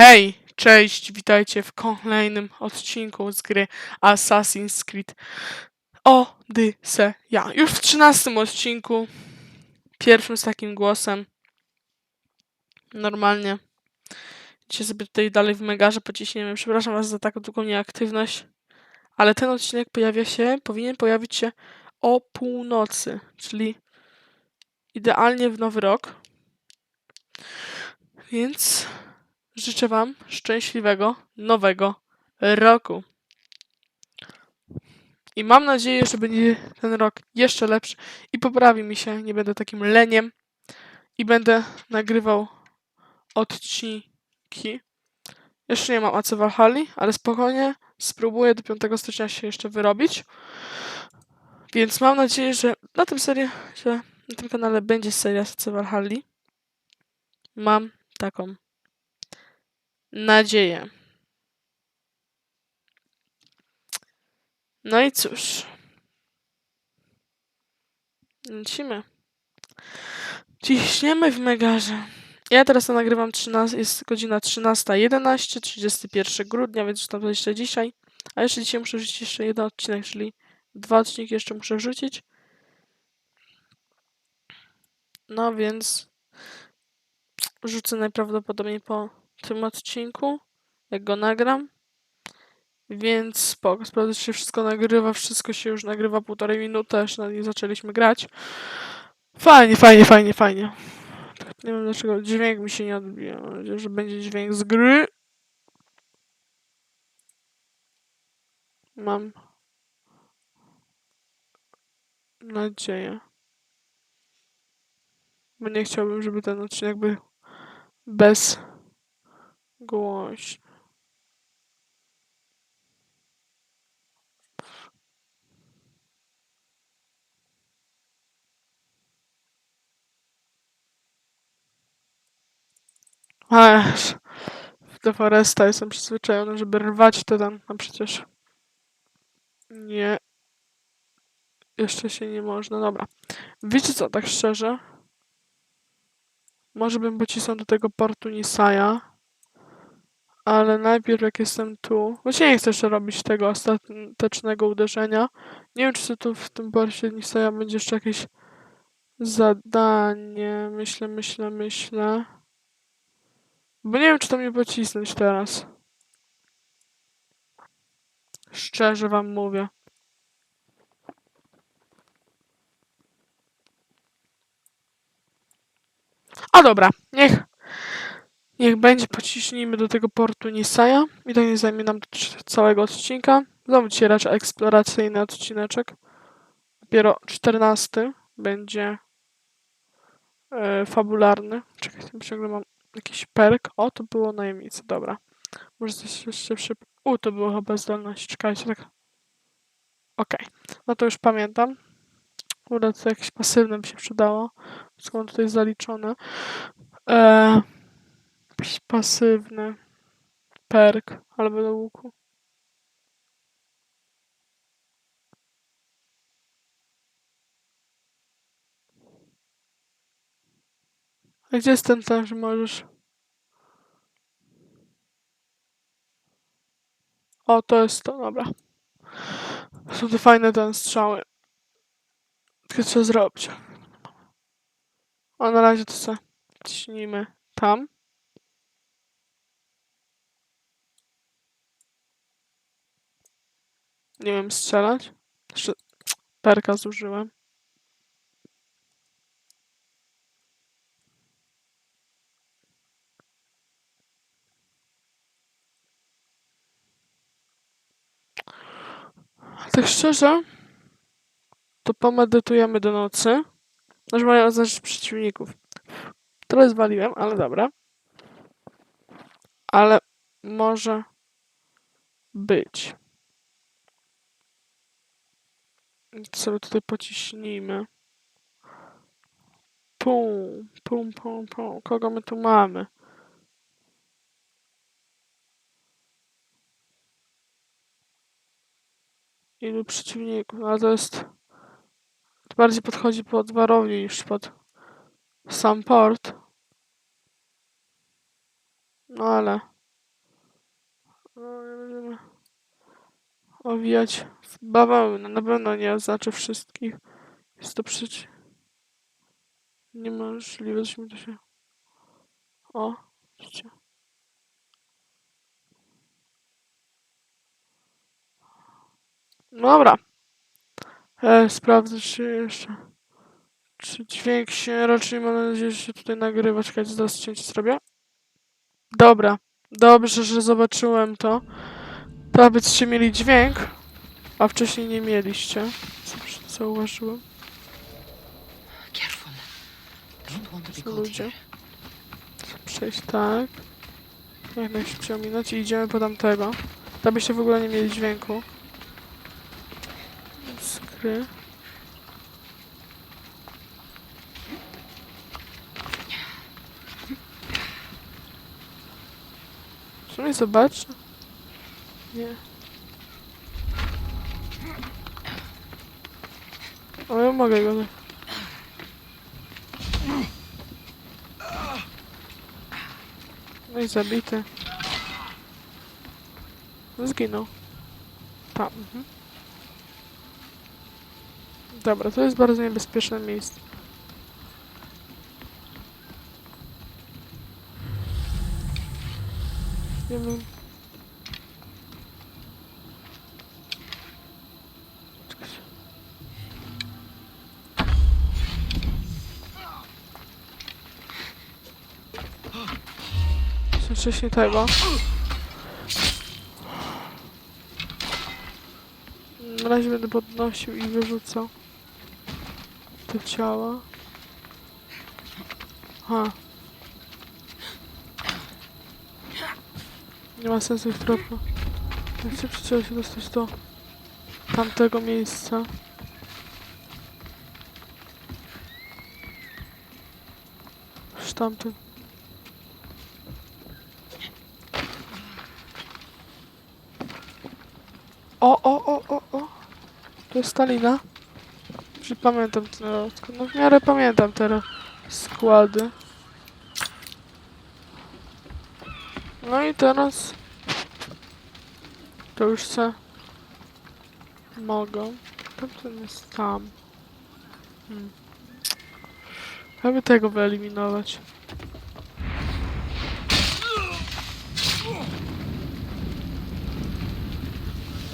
Hej, cześć, witajcie w kolejnym odcinku z gry Assassin's Creed Odyseja. Już w trzynastym odcinku, pierwszym z takim głosem. Normalnie. Dzisiaj sobie tutaj dalej w megarze pociśniemy. Przepraszam was za taką długą nieaktywność, ale ten odcinek pojawia się, powinien pojawić się o północy, czyli idealnie w nowy rok. Więc życzę Wam szczęśliwego nowego roku. I mam nadzieję, że będzie ten rok jeszcze lepszy i poprawi mi się. Nie będę takim leniem i będę nagrywał odcinki. Jeszcze nie mam AC Valhalla, ale spokojnie spróbuję do 5 stycznia się jeszcze wyrobić. Więc mam nadzieję, że na tym serii, na tym kanale będzie seria AC Valhalla. Mam taką nadzieję. No i cóż. Lecimy. Ciśniemy w megarze. Ja teraz to nagrywam 13, jest godzina 13.11, 31 grudnia, więc już tam jeszcze dzisiaj. A jeszcze dzisiaj muszę wrzucić jeszcze jeden odcinek, czyli dwa odcinki jeszcze muszę wrzucić. No więc wrzucę najprawdopodobniej po tym odcinku, jak go nagram. Więc spoko, sprawdzę, czy się wszystko nagrywa, wszystko się już nagrywa półtorej minuty, jeszcze na nie zaczęliśmy grać. Fajnie, fajnie, fajnie, fajnie. Tak, Nie wiem dlaczego dźwięk mi się nie odbija. Mam nadzieję, że będzie dźwięk z gry. Mam nadzieję. Bo nie chciałbym, żeby ten odcinek był bez głośny. Ależ The Foresta jestem przyzwyczajony, żeby rwać to tam, a przecież nie. Jeszcze się nie można. Dobra. Wiecie co, tak szczerze? Może bym pocisnął do tego portu Nisaja. Ale najpierw jak jestem tu... Właśnie nie chcę jeszcze robić tego ostatecznego uderzenia. Nie wiem, czy tu w tym porcie Nisaja będzie jeszcze jakieś zadanie. Myślę, myślę, myślę. Bo nie wiem, czy to mnie pocisnąć teraz. Szczerze wam mówię. A dobra, niech. Niech będzie, pociśnijmy do tego portu Nisaja. I to nie zajmie nam całego odcinka. Znowu dzisiaj raczej eksploracyjny odcineczek. Dopiero 14 będzie e, fabularny. Czekaj, tam ciągle mam jakiś perk. O, to było najemnicy, dobra. Może coś jeszcze szybko. U, to było chyba zdolność. Czekajcie, tak. Okej, no to już pamiętam. Kurde, to jakieś pasywne się przydało. Mam tutaj zaliczone. Eee, jakiś pasywny perk albo do łuku. A gdzie jest ten że możesz... O, to jest to, dobra. Są to fajne ten strzały. Tylko co zrobić? A na razie to co? Ciśnijmy tam. Nie wiem strzelać. Jeszcze perka zużyłem. Tak szczerze, to pomedytujemy do nocy. Aż mają oznaczyć przeciwników. Trochę zwaliłem, ale dobra. Ale może być. Sobie tutaj pociśnijmy. Pum, pum, pum, pum. Kogo my tu mamy? Ilu przeciwników? Ale to jest... To bardziej podchodzi pod warownię niż pod sam port. No ale... No, nie będziemy owijać w bawełnę. Na pewno nie oznaczę wszystkich. Jest to przecież niemożliwe, żeśmy to się... O, widzicie. Dobra. E, sprawdzę, czy jeszcze... Czy dźwięk się raczej, mam nadzieję, że się tutaj nagrywa. Czekajcie, zaraz cięcie zrobię. Dobra. Dobrze, że zobaczyłem to. To byście mieli dźwięk, a wcześniej nie mieliście. Co zauważyłem. Careful. Don't want to be Są caught ludzie. here. Przejść tak. Jak najszybciej ominąć i idziemy po tamtego. Tam byście w ogóle nie mieli dźwięku. Skry. W sumie. Nie. O, ja mogę go. tak. No i zabity. Zginął. Tam. Mhm. Dobra, to jest bardzo niebezpieczne miejsce. Nie wiem. Czekajcie. Co wcześniej tego. Na razie będę podnosił i wyrzucał te ciała. Ha. Nie ma sensu ich trochę. Jak się trzeba się dostać do tamtego miejsca. Już tamten. O, o, o, o, o. To jest Stalina. Czy pamiętam ten rok? No w miarę pamiętam te składy. No i teraz to już se mogą. Tamten jest tam. Hmm. Tego wyeliminować.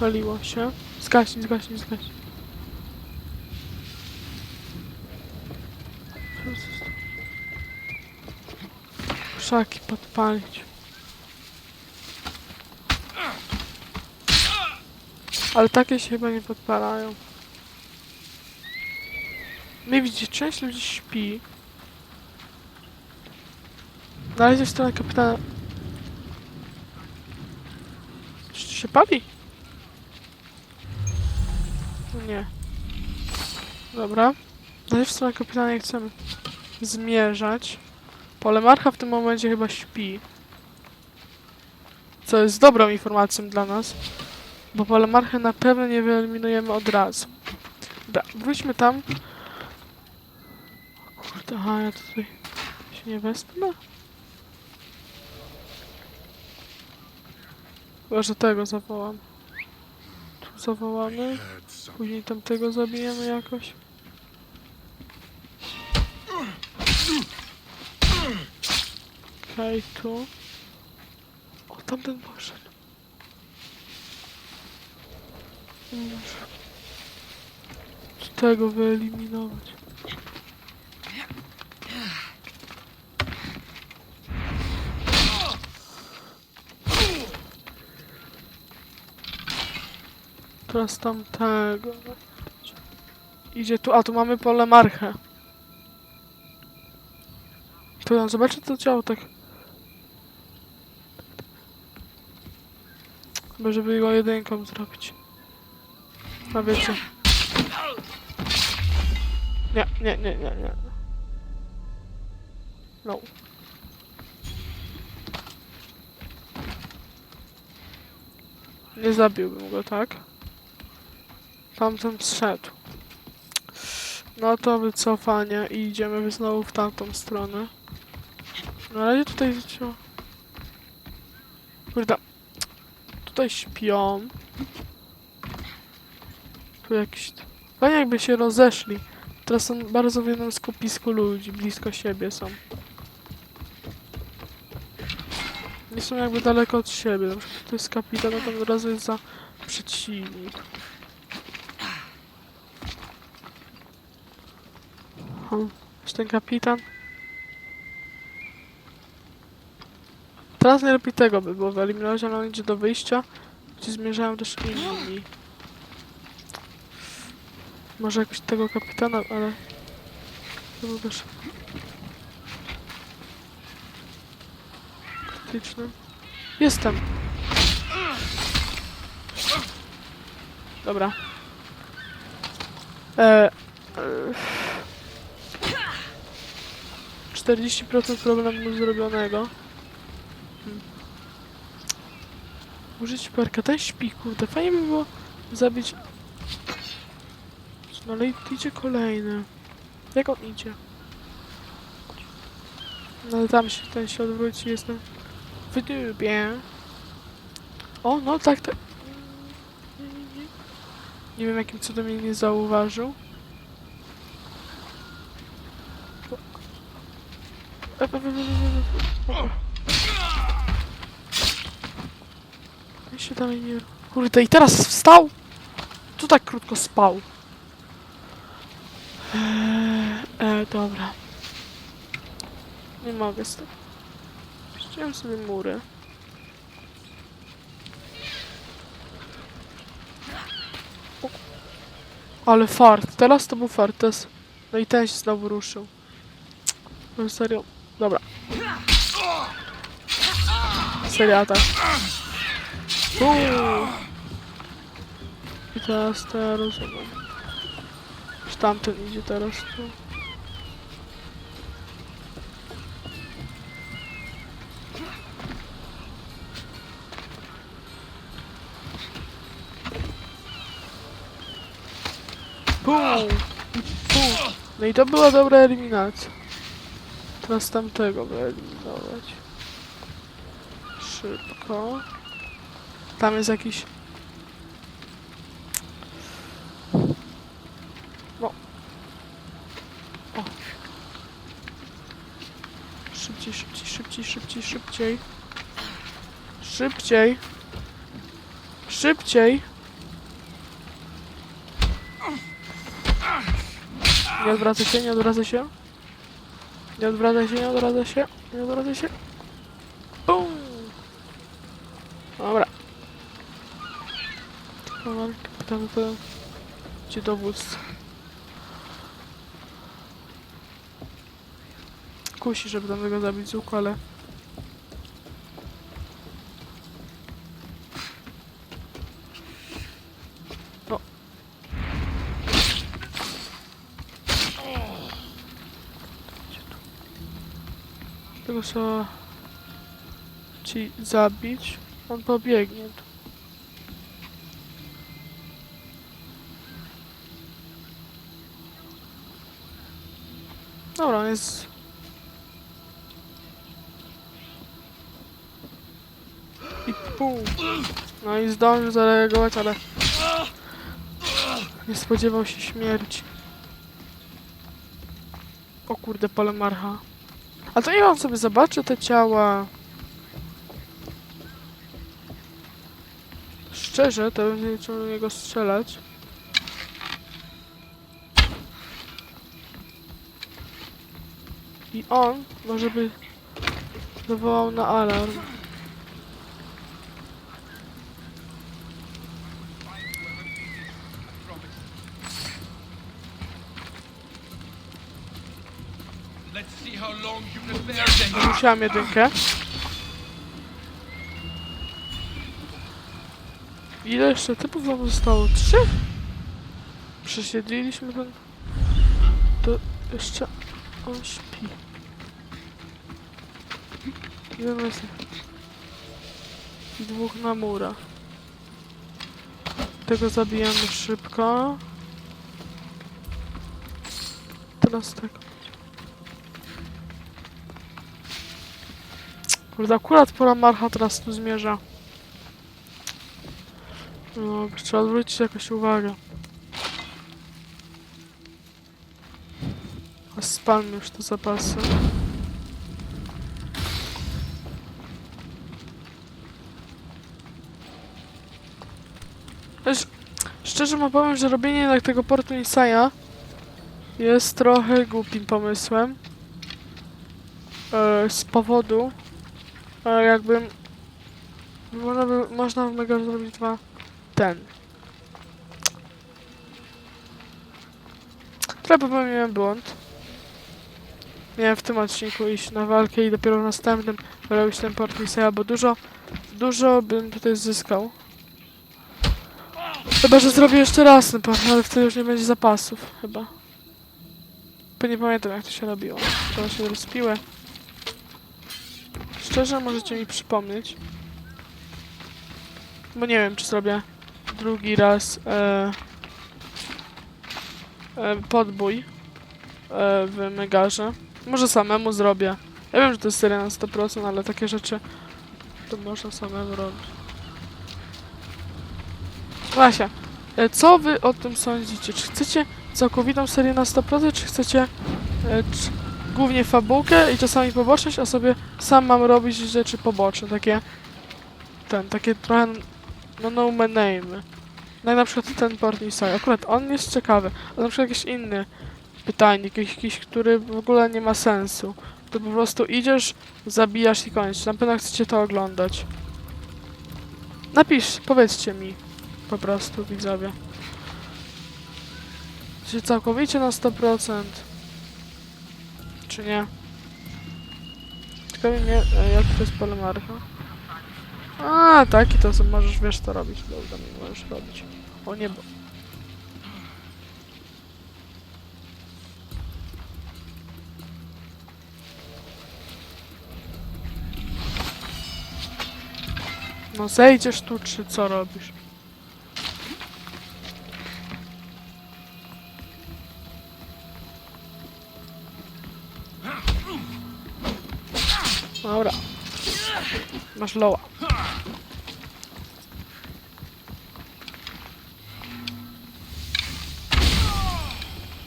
Paliło się. Zgaśnie, zgaśnie, zgaśnie. Krzaki podpalić. Ale takie się chyba nie podpalają. Nie widzicie, część ludzi śpi. Na razie w stronę kapitana. Czy się pali? No Nie. Dobra. Na razie w stronę kapitana nie chcemy zmierzać. Polemarcha w tym momencie chyba śpi. Co jest dobrą informacją dla nas. Bo polemarchę na pewno nie wyeliminujemy od razu. Dobra, wróćmy tam. O kurde, aha, ja tutaj się nie wespnę? Chyba, że tego zawołam. Zawołamy. Później tamtego zabijemy jakoś. Okej, tu. O, tamten poszedł. Muszę tego wyeliminować. Teraz tamtego. Idzie tu, a tu mamy pole marchę. Tu ja zobaczę to ciało tak. Chyba żeby go jedynką zrobić. A wiecie. Nie, nie, nie, nie, nie. No. Nie zabiłbym go, tak? Tamten zszedł. No to wycofanie i idziemy znowu w tamtą stronę. Na razie tutaj zaczęło. Kurde. Tutaj śpią. Tu jakiś... Fajnie jakby się rozeszli. Teraz są bardzo w jednym skupisku ludzi, blisko siebie są. Nie są jakby daleko od siebie. Na przykład to jest kapitan, a tam od razu jest za przeciwnik. Hmm. Jest ten kapitan? Teraz najlepiej tego by było wyeliminować, ale on idzie do wyjścia, gdzie zmierzają też inni. Może jakoś tego kapitana, ale... To był też... Krytyczny. Jestem! Dobra. E, e, 40% problemu zrobionego. Hmm. Użyć perka, ten śpi, kurde, fajnie by było zabić... No ale idzie kolejny. Jak on idzie? No ale tam się, ten się odwróci, jestem w dubie. O, no tak, tak. Nie wiem jakim cudem mnie nie zauważył. E, e. Ja się dalej nie... Kurde, i teraz wstał? Tu tak krótko spał. Eee, e, dobra. Nie mogę z tym. Ściąłem sobie mury. O. Ale fart. Teraz to był fart. Teraz... No i ten się znowu ruszył. No serio. Dobra. Serio atak. Uuu. I teraz ja rozumiem. Czy tamten idzie teraz tu? Pum! Pum! No i to była dobra eliminacja. Teraz tamtego wyeliminować. Szybko. Tam jest jakiś... No. O. Szybciej, szybciej, szybciej, szybciej, szybciej. Szybciej. Szybciej. Nie odwracaj się, nie odwracaj się. Nie odwracaj się, nie odwracaj się. Nie odwracaj się. Bum! Dobra. Kapitan to... Gdzie dowódca? Kusi, żeby tam tego zabić z ale... No. Gdzie tu? Trzeba... Ci zabić. On pobiegnie. Dobra, on jest... I pum. No i zdążył zareagować, ale... Nie spodziewał się śmierci. O kurde, pole marcha. A to ja on sobie zobaczy te ciała. Szczerze, to nie chciał do niego strzelać. I on może by zawołał na alarm. Musiałam jedynkę. Ile jeszcze typów wam zostało? Trzy? Przesiedliliśmy ten... To jeszcze... On śpi. Jeden jest... I dwóch na mura. Tego zabijamy szybko. Teraz tego. Kurde, akurat pora marcha teraz tu zmierza. No, trzeba zwrócić jakoś uwagę. A spalmy już te zapasy. Też, szczerze wam powiem, że robienie jednak tego portu Nisaya jest trochę głupim pomysłem. E, z powodu, e, jakbym można, by, można w Mega zrobić dwa ten. Trochę popełniłem błąd. Miałem w tym odcinku iść na walkę i dopiero w następnym robić ten port Nisaya, bo dużo, dużo bym tutaj zyskał. Chyba, że zrobię jeszcze raz ten port, ale wtedy już nie będzie zapasów, chyba. Bo nie pamiętam jak to się robiło. To się rozpiły. Szczerze, możecie mi przypomnieć. Bo nie wiem, czy zrobię drugi raz e, e, podbój e, w Megarze. Może samemu zrobię. Ja wiem, że to jest seria na 100%, ale takie rzeczy to można samemu robić. Właśnie, e, co wy o tym sądzicie? Czy chcecie całkowitą serię na 100%, czy chcecie e, czy, głównie fabułkę i czasami poboczność, a sobie sam mam robić rzeczy poboczne, takie ten, takie trochę no no my name. No i na przykład ten port Nisai. Akurat on jest ciekawy. A na przykład jakiś inny pytajnik, jakiś, jakiś, który w ogóle nie ma sensu. To po prostu idziesz, zabijasz i koniec. Na pewno chcecie to oglądać. Napisz, powiedzcie mi. Po prostu, widzowie. Czy całkowicie na 100%? Czy nie? Ciekawi mnie, e, jak to jest polemarcha. A, taki to sobie możesz, wiesz co robić. Dobra, mi możesz robić. O niebo. No zejdziesz tu, czy co robisz? Dobra. Masz loła.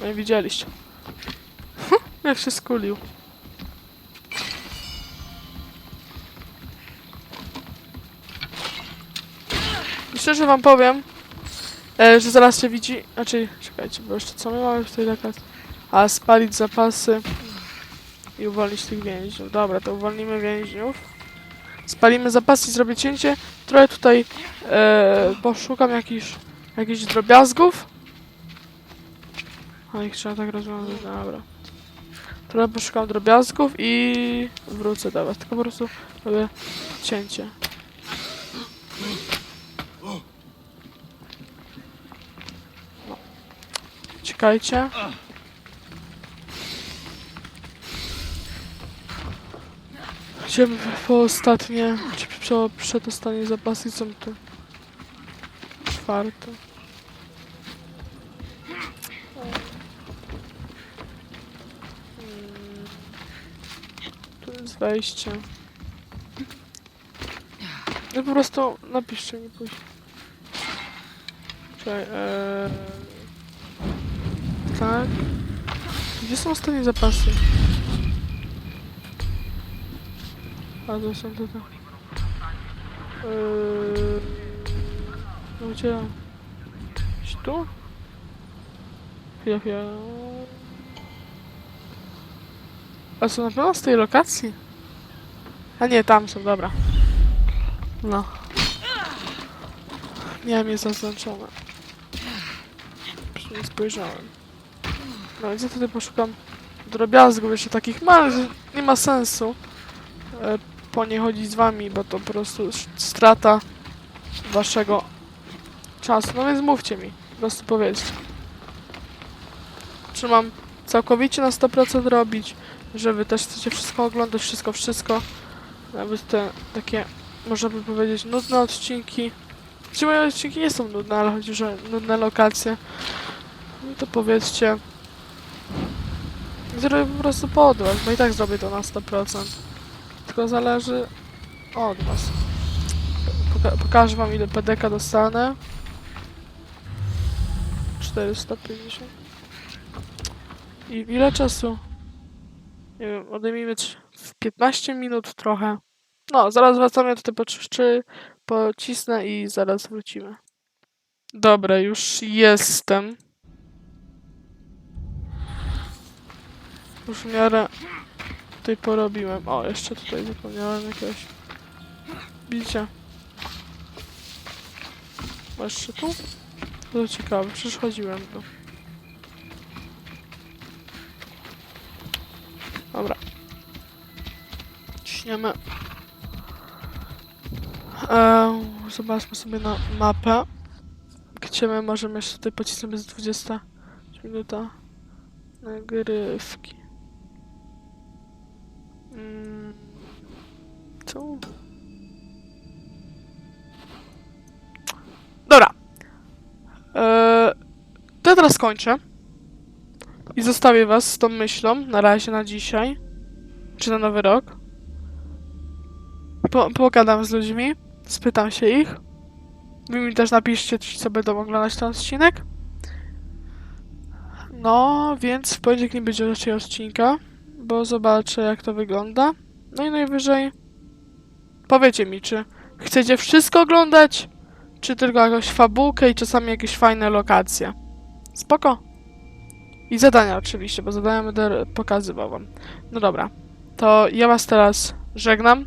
No i widzieliście. Jak się skulił. I szczerze wam powiem, e, że zaraz się widzi... Znaczy, czekajcie, bo jeszcze co my mamy w tej lokacji? A, spalić zapasy i uwolnić tych więźniów. Dobra, to uwolnimy więźniów. Spalimy zapasy zrobię cięcie. Trochę tutaj e, poszukam jakichś, jakichś drobiazgów. A ich trzeba tak rozwiązać, dobra. Trochę poszukam drobiazgów i wrócę do was. Tylko po prostu robię cięcie. No. Czekajcie. Chciałbym po ostatnie, czy prze- przedostatnie zapasy są tu. Czwarte. Tu jest wejście. No po prostu napiszcie mi później. Czekaj, eee... Tak. Gdzie są ostatnie zapasy? To są tutaj. Eee... No gdzie? Gdzieś tu? Chwila, chwila. A są na pewno z tej lokacji? A nie, tam są, dobra. No. Miałem je zaznaczone. Nie spojrzałem. No więc ja tutaj poszukam drobiazgów jeszcze takich małych, że nie ma sensu e, po nie chodzić z wami, bo to po prostu strata waszego czasu. No więc mówcie mi, po prostu powiedzcie. Czy mam całkowicie na 100% robić, że też chcecie wszystko oglądać, wszystko, wszystko. Nawet te takie, można by powiedzieć, nudne odcinki. Czy moje odcinki nie są nudne, ale chodzi, że nudne lokacje. No to powiedzcie. Zrobię po prostu pod was, bo i tak zrobię to na 100%. Tylko zależy od was. Poka pokażę wam ile PDK dostanę. 450. I ile czasu? Nie wiem, odejmijmy trz- w 15 minut trochę. No, zaraz wracamy tutaj po trzy, pocisnę i zaraz wrócimy. Dobra, już jestem. Już w miarę tutaj porobiłem. O, jeszcze tutaj zapomniałem jakiegoś bicia. Jeszcze tu? To ciekawe, przecież chodziłem tu. Dobra. Ciśniemy. Eee, zobaczmy sobie na mapę. Gdzie my możemy jeszcze tutaj pocisnąć bez 20 minuta nagrywki. Mm, co? Dobra. Eee, to ja teraz kończę. I zostawię was z tą myślą na razie na dzisiaj. Czy na nowy rok. Po, pogadam z ludźmi. Spytam się ich. Wy mi też napiszcie, ci, co będą oglądać ten odcinek. No, więc w poniedziałek nie będzie raczej odcinka, bo zobaczę jak to wygląda. No i najwyżej powiecie mi, czy chcecie wszystko oglądać, czy tylko jakąś fabułkę i czasami jakieś fajne lokacje. Spoko. I zadania oczywiście, bo zadania będę pokazywał wam. No dobra, to ja was teraz żegnam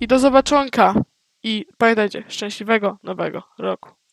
i do zobaczonka. I pamiętajcie, szczęśliwego nowego roku.